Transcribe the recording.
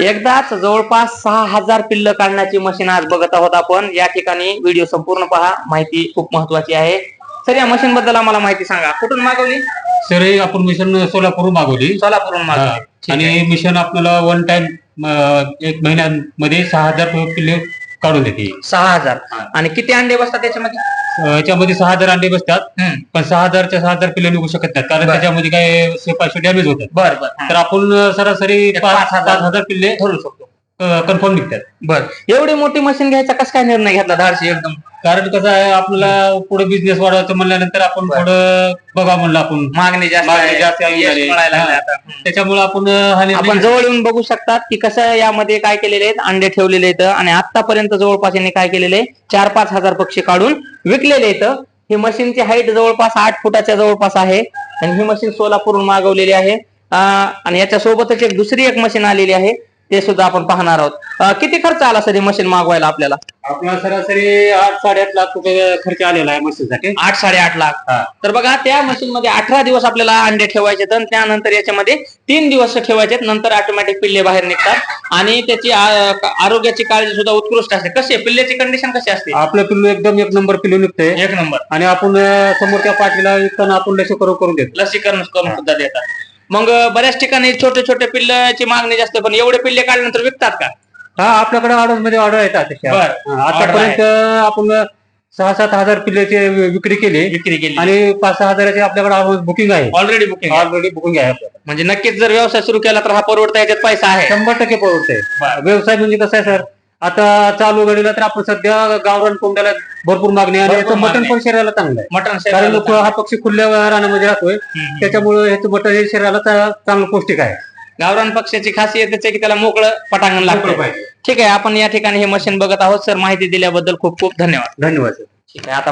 एकदाच जवळपास सहा हजार पिल्ल काढण्याची मशीन आज बघत आहोत आपण. या ठिकाणी व्हिडिओ संपूर्ण पहा. माहिती खूप महत्वाची आहे. सर या मशीन बद्दल आम्हाला माहिती सांगा. कुठून मागवली? सर हे आपण मिशन सोलापूर मागवली. सोलापूरून. मागवली. आणि मिशन आपल्याला वन टाइम एक महिन्यामध्ये सहा हजार पिल्ले काढून देते. सहा हजार. आणि किती अंडे बसतात त्याच्यामध्ये याच्यामध्ये सहा हजार अंडे बसतात हम्म. पण सहा हजारच्या सहा हजार पिल्ले निघू शकत नाहीत कारण बरं. त्याच्यामध्ये काय शेपाशी डॅमेज होतात बर बर. तर आपण सरासरी एक पाच पाच हजार. पाच हजार पिल्ले धरू शकतो कन्फर्म निघतात बर एवढी मोठी मशीन घ्यायचा कस काय निर्णय घेतला धाडशी एकदम कारण कसं आहे आपल्याला पुढे बिझनेस वाढवायचं म्हणल्यानंतर आपण. थोडं बघा म्हणलं आपण मागणी जास्त मागणी आहे, जास्त आहे यश झाली. मिळायला लागलं. आता. हम्म. त्याच्यामुळे आपण हा निर्णय आपण जवळ येऊन बघू शकतात की कसं यामध्ये काय केलेले आहेत अंडे ठेवलेले आहेत आणि आतापर्यंत जवळपास यांनी काय केलेले चार पाच हजार पक्षी काढून विकलेले आहेत ही मशीनची हाईट जवळपास आठ फुटाच्या जवळपास आहे आणि ही मशीन सोलापूरहून मागवलेली आहे अं, आणि याच्या सोबतच एक दुसरी एक मशीन आलेली आहे ते सुद्धा आपण पाहणार आहोत. अं, किती खर्च आला सर मशीन मागवायला आपल्याला? आपला सरासरी आठ साडेआठ लाख रुपये खर्च आलेला आहे मशीनसाठी आठ साडेआठ लाख. हा. तर बघा त्या मशीन मध्ये अठरा दिवस आपल्याला अंडे ठेवायचे आणि त्यानंतर याच्यामध्ये तीन दिवस ठेवायचे. नंतर ऑटोमॅटिक पिल्ले बाहेर निघतात. आणि त्याची आ- आरोग्याची काळजी सुद्धा उत्कृष्ट असते. कशी आहे? पिल्ल्याची कंडिशन कशी असते? आपलं पिल्लू एकदम एक नंबर पिल्लू निघते एक नंबर. आणि आपण अं, समोरच्या पाठीला विकताना आपण लसी करून करून देतो. लसीकरण करून सुद्धा देतात. मग बऱ्याच ठिकाणी छोटे छोटे पिल्लाची मागणी जास्त पण एवढे पिल्ले काढल्यानंतर विकतात का? हा आपल्याकडे ऑर्डरमध्ये ऑर्डर येतात तशा. बरं. हा, आतापर्यंत आपण सहा सात हजार पिल्ल्याची विक्री केली. विक्री केली. आणि पाच सहा हजाराची आपल्याकडे बुकिंग आहे. ऑलरेडी बुकिंग ऑलरेडी बुकिंग आहे आपल्याकडे. म्हणजे नक्कीच जर व्यवसाय सुरू केला तर हा परवडता याच्यात पैसा आहे. शंभर टक्के परवडते बरं. व्यवसाय म्हणजे कसं आहे सर? आता चालू घडीला तर आपण सध्या गावरान कोंबड्याला भरपूर मागणी आहे आणि भरपूर याचं मटण मागणी. पण शरीराला चांगलं आहे. मटन कारण लोक हा पक्षी खुल्या रानामध्ये राहतोय. त्याच्यामुळे ह्याचं मटण हे शरीराला चा- चांगलं पौष्टिक आहे. गावरान पक्षाची खासियत आहे की त्याला मोकळं पटांगण लागतं. पाहिजे. ठीक आहे आपण या ठिकाणी हे मशीन बघत आहोत. सर माहिती दिल्याबद्दल खूप खूप धन्यवाद. धन्यवाद सर. ठीक आहे आता